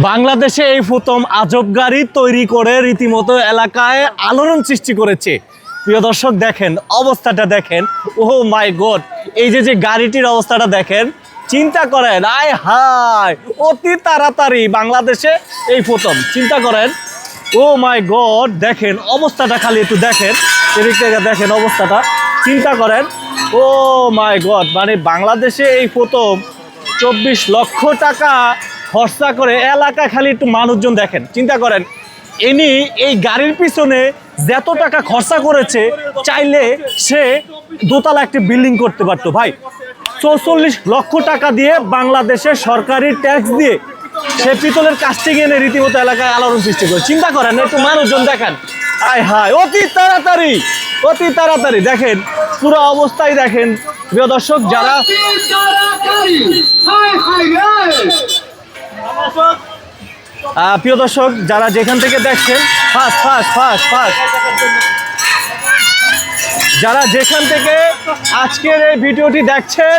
বাংলাদেশে এই প্রথম আজব গাড়ি তৈরি করে রীতিমতো এলাকায় আলোড়ন সৃষ্টি করেছে। প্রিয় দর্শক, দেখেন, অবস্থাটা দেখেন। ও মাই গড, এই যে যে গাড়িটির অবস্থাটা দেখেন, চিন্তা করেন, আয় হায়, অতি তাড়াতাড়ি বাংলাদেশে এই প্রথম। চিন্তা করেন, ও মাই গড, দেখেন, অবস্থাটা খালি একটু দেখেন, এদিক থেকে দেখেন অবস্থাটা। চিন্তা করেন, ও মাই গড মানে বাংলাদেশে এই প্রথম চব্বিশ লক্ষ টাকা খরচা করে এলাকা খালি একটু মানুষজন দেখেন, চিন্তা করেন। ইনি এই গাড়ির পিছনে যত টাকা খরচা করেছে, চাইলে সে দোতলা একটি বিল্ডিং করতে পারতো। ভাই, চৌচল্লিশ লক্ষ টাকা দিয়ে বাংলাদেশের সরকারি ট্যাক্স দিয়ে সে পিতলের কাস্টিং এনে রীতিমতো এলাকায় আলোড়ন সৃষ্টি করে। চিন্তা করেন, একটু মানুষজন দেখেন। আয় হায়, অতি তাড়াতাড়ি অতি তাড়াতাড়ি। দেখেন, পুরো অবস্থায় দেখেন। প্রিয় দর্শক, যারা প্রিয় দর্শক, যারা যেখান থেকে দেখছেন ফার্স্ট ফার্স্ট ফার্স্ট ফার্স্ট যারা যেখান থেকে আজকের এই ভিডিওটি দেখছেন,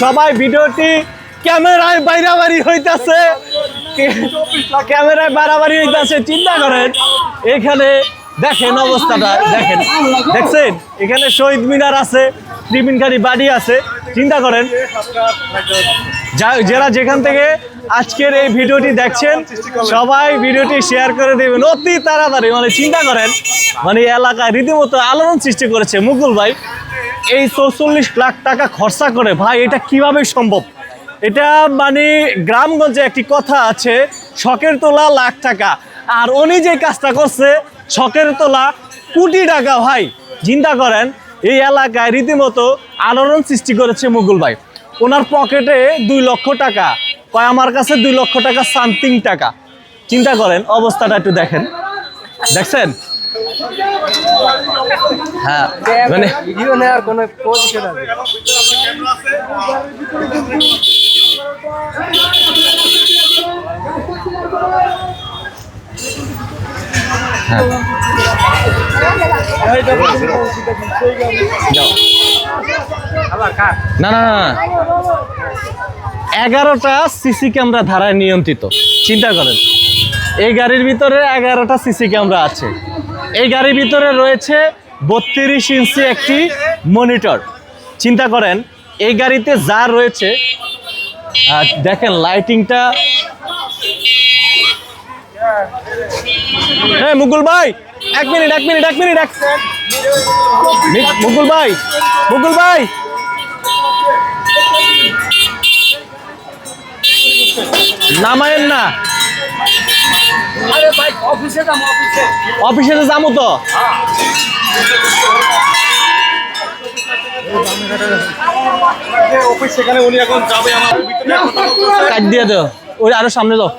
সবাই ভিডিওটি ক্যামেরায় বাইরাবাড়ি হইতাছে। ক্যামেরায় বাড়াবাড়ি হইতাছে, চিন্তা করেন। এখানে দেখেন অবস্থাটা, দেখেন। দেখছেন? এখানে শহীদ মিনার আছে ত্রিমিনখানি বাড়ি আছে। চিন্তা করেন। যারা যেখান থেকে আজকের এই ভিডিওটি দেখছেন, সবাই ভিডিওটি শেয়ার করে দেবেন। অতি তাড়াতাড়ি মানে চিন্তা করেন মানে এলাকায় রীতিমতো আলোড়ন সৃষ্টি করেছে মুকুল ভাই। এই চৌচল্লিশ লাখ টাকা খরচা করে, ভাই, এটা কীভাবে সম্ভব? এটা মানে গ্রামগঞ্জে একটি কথা আছে, শখের তোলা লাখ টাকা। আর উনি যে কাজটা করছে, শখের তোলা কোটি টাকা, ভাই। চিন্তা করেন, এই এলাকায় রীতিমতো আলোড়ন সৃষ্টি করেছে মুকুল ভাই। ওনার পকেটে দুই লক্ষ টাকা। কয় আমার কাছে দুই লক্ষ টাকা সামথিং টাকা। চিন্তা করেন অবস্থাটা একটু দেখেন। দেখছেন? হ্যাঁ মানে ভিডিও নেওয়ার কোনো পজিশন আছে? না না না, না এগারোটা সিসি ক্যামেরা ধারায় নিয়ন্ত্রিত। চিন্তা করেন। এই গাড়ির ভিতরে এগারোটা সিসি ক্যামেরা আছে। এই গাড়ির ভিতরে রয়েছে বত্রিশ ইঞ্চি একটি মনিটর। চিন্তা করেন এই গাড়িতে যা রয়েছে দেখেন লাইটিংটা। হ্যাঁ মুকুল ভাই এক মিনিট এক মিনিট এক মিনিট এক মুকুল ভাই মুকুল ভাই। নামায়েন না। অফিসে যাব তো। কাট দিয়ে দাও ওই আরও সামনে যাও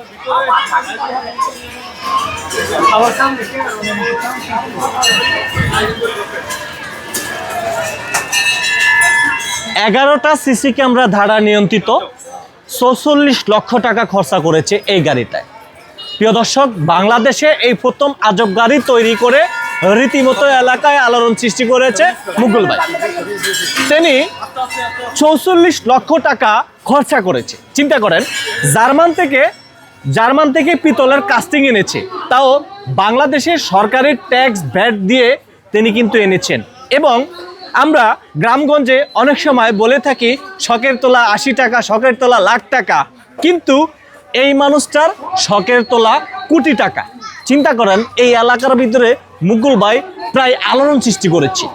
এগারোটা সিসি ক্যামেরা ধারা নিয়ন্ত্রিত, চৌচল্লিশ লক্ষ টাকা খরচা করেছে এই গাড়িটায়। প্রিয় দর্শক, বাংলাদেশে এই প্রথম আজব গাড়ি তৈরি করে রীতিমতো এলাকায় আলোড়ন সৃষ্টি করেছে মুকুল ভাই। তিনি চৌচল্লিশ লক্ষ টাকা খরচা করেছে। চিন্তা করেন, জার্মান থেকে জার্মান থেকে পিতলের কাস্টিং এনেছে। তাও বাংলাদেশের সরকারের ট্যাক্স ভ্যাট দিয়ে তিনি কিন্তু এনেছেন। এবং আমরা গ্রামগঞ্জে অনেক সময় বলে থাকি, শখের তোলা আশি টাকা, শখের তোলা লাখ টাকা। কিন্তু এই মানুষটার শখের তোলা কোটি টাকা। চিন্তা করেন, এই এলাকার ভিতরে মুকুল ভাই প্রায় আলোড়ন সৃষ্টি করেছে।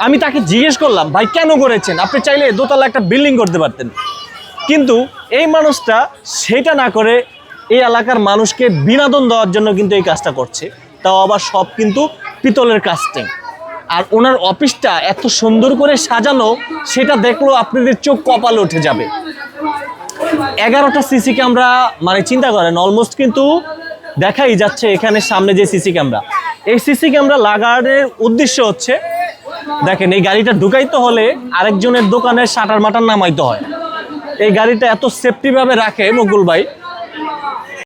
আমি তাকে জিজ্ঞেস করলাম, ভাই, কেন করেছেন? আপনি চাইলে দোতলা একটা বিল্ডিং করতে পারতেন। কিন্তু এই মানুষটা সেটা না করে এই এলাকার মানুষকে বিনোদন দেওয়ার জন্য কিন্তু এই কাজটা করছে। তাও আবার সব কিন্তু পিতলের কাস্টিং আর ওনার অফিসটা এত সুন্দর করে সাজানো, সেটা দেখলেও আপনাদের চোখ কপালে উঠে যাবে। এগারোটা সিসি ক্যামেরা মানে চিন্তা করেন অলমোস্ট কিন্তু দেখাই যাচ্ছে এখানে সামনে যে সিসি ক্যামেরা এই সিসি ক্যামেরা লাগানোর উদ্দেশ্য হচ্ছে, দেখেন এই গাড়িটা ঢুকাইতে হলে আরেকজনের দোকানের শাটার মাটার নামাইতে হয়। এই গাড়িটা এত সেফটিভাবে রাখে, মুকুল ভাই।